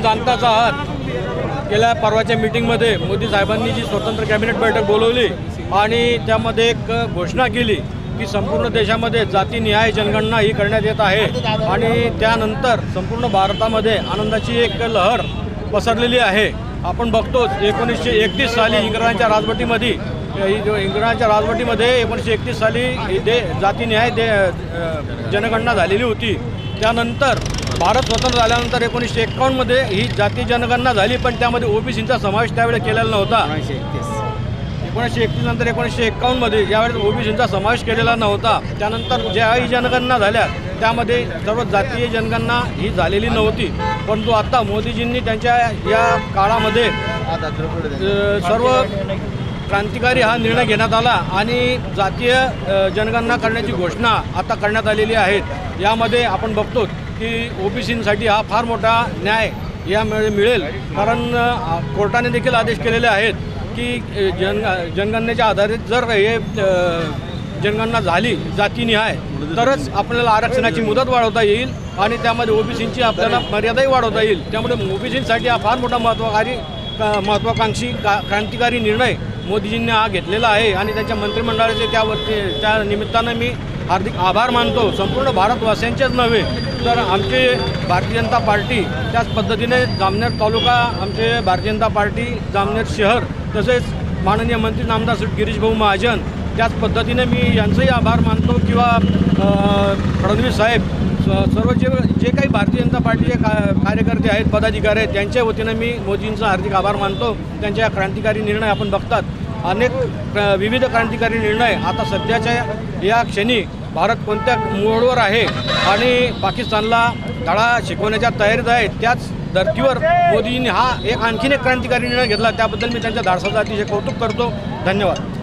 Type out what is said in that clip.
आपण जाणताच आहात. गेल्या परवाच्या मीटिंगमध्ये मोदी साहेबांनी जी स्वतंत्र कॅबिनेट बैठक बोलवली आणि त्यामध्ये एक घोषणा केली की संपूर्ण देशामध्ये जातीनिहाय जनगणना ही करण्यात येत आहे. आणि त्यानंतर संपूर्ण भारतामध्ये आनंदाची एक लहर पसरलेली आहे. आपण बघतोच एकोणीसशे एकतीस साली इंग्रजांच्या राजवटीमध्ये इंग्रजांच्या राजवटीमध्ये एकोणीसशे एकतीस साली दे जातीनिहाय दे जनगणना झालेली होती. त्यानंतर भारत स्वतंत्र झाल्यानंतर एकोणीसशे एक्कावन्नमध्ये ही जाती जनगणना झाली पण त्यामध्ये ओबीसींचा समावेश त्यावेळेस केलेला नव्हता. एकोणीसशे एकतीस. नंतर एकोणीसशे एक्कावन्नमध्ये ज्यावेळेस ओबीसींचा समावेश केलेला नव्हता. त्यानंतर ज्याही जनगणना झाल्या त्यामध्ये सर्व जातीय जनगणना ही झालेली नव्हती. परंतु आता मोदीजींनी त्यांच्या या काळामध्ये सर्व क्रांतिकारी हा निर्णय घेण्यात आला आणि जातीय जनगणना करण्याची घोषणा आता करण्यात आलेली आहेत. यामध्ये आपण बघतो की ओबीसींसाठी हा फार मोठा न्याय यामुळे मिळेल. कारण कोर्टाने देखील आदेश केलेले आहेत की जन जनगणनेच्या आधारित जर हे जनगणना झाली जातीनिहाय तरच आपल्याला आरक्षणाची मुदत वाढवता येईल आणि त्यामध्ये ओबीसींची आपल्याला मर्यादाही वाढवता येईल. त्यामुळे ओबीसींसाठी हा फार मोठा महत्त्वकारी का- महत्त्वाकांक्षी का क्रांतिकारी निर्णय मोदीजींनी हा घेतलेला आहे आणि त्यांच्या मंत्रिमंडळाचे त्यावरती त्या निमित्तानं मी हार्दिक आभार मानतो. संपूर्ण भारतवासियांचेच नव्हे तर आमचे भारतीय जनता पार्टी त्याच पद्धतीने जामनेर तालुका आमचे भारतीय जनता पार्टी जामनेर शहर तसेच माननीय मंत्री नामदार श्री गिरीश भाऊ महाजन त्याच पद्धतीने मी यांचंही आभार मानतो किंवा फडणवीस साहेब स- सर्व जे जे काही भारतीय जनता पार्टीचे का कार्यकर्ते आहेत पदाधिकारी आहेत त्यांच्या वतीनं मी मोदींचा हार्दिक आभार मानतो. त्यांच्या या क्रांतिकारी निर्णय आपण बघतात. अनेक विविध क्रांतिकारी निर्णय आता सध्याच्या या क्षणी भारत कोणत्या मोडवर आहे आणि पाकिस्तानला धडा शिकवण्याच्या तयारीत आहे त्याच धर्तीवर मोदींनी हा एक आणखीन एक क्रांतिकारी निर्णय घेतला. त्याबद्दल मी त्यांच्या धाडसाचं अतिशय कौतुक करतो. धन्यवाद.